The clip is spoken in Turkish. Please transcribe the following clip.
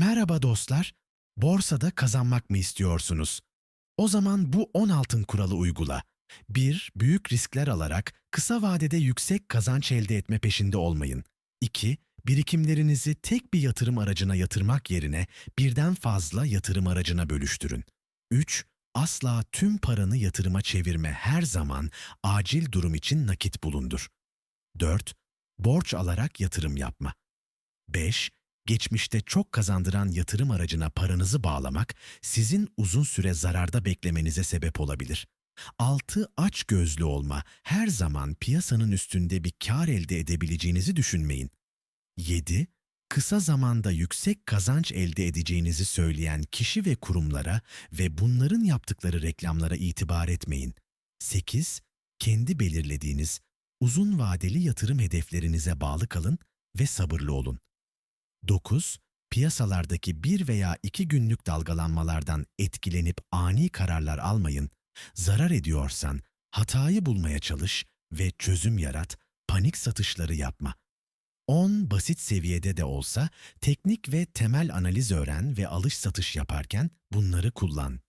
Merhaba dostlar. Borsada kazanmak mı istiyorsunuz? O zaman bu 10 altın kuralı uygula. 1. Büyük riskler alarak kısa vadede yüksek kazanç elde etme peşinde olmayın. 2. Birikimlerinizi tek bir yatırım aracına yatırmak yerine birden fazla yatırım aracına bölüştürün. 3. Asla tüm paranı yatırıma çevirme her zaman acil durum için nakit bulundur. 4. Borç alarak yatırım yapma. 5. Geçmişte çok kazandıran yatırım aracına paranızı bağlamak sizin uzun süre zararda beklemenize sebep olabilir. 6. Aç gözlü olma. Her zaman piyasanın üstünde bir kar elde edebileceğinizi düşünmeyin. 7. Kısa zamanda yüksek kazanç elde edeceğinizi söyleyen kişi ve kurumlara ve bunların yaptıkları reklamlara itibar etmeyin. 8. Kendi belirlediğiniz uzun vadeli yatırım hedeflerinize bağlı kalın ve sabırlı olun. 9. Piyasalardaki bir veya iki günlük dalgalanmalardan etkilenip ani kararlar almayın. Zarar ediyorsan hatayı bulmaya çalış ve çözüm yarat, panik satışları yapma. 10 basit seviyede de olsa teknik ve temel analiz öğren ve alış satış yaparken bunları kullan.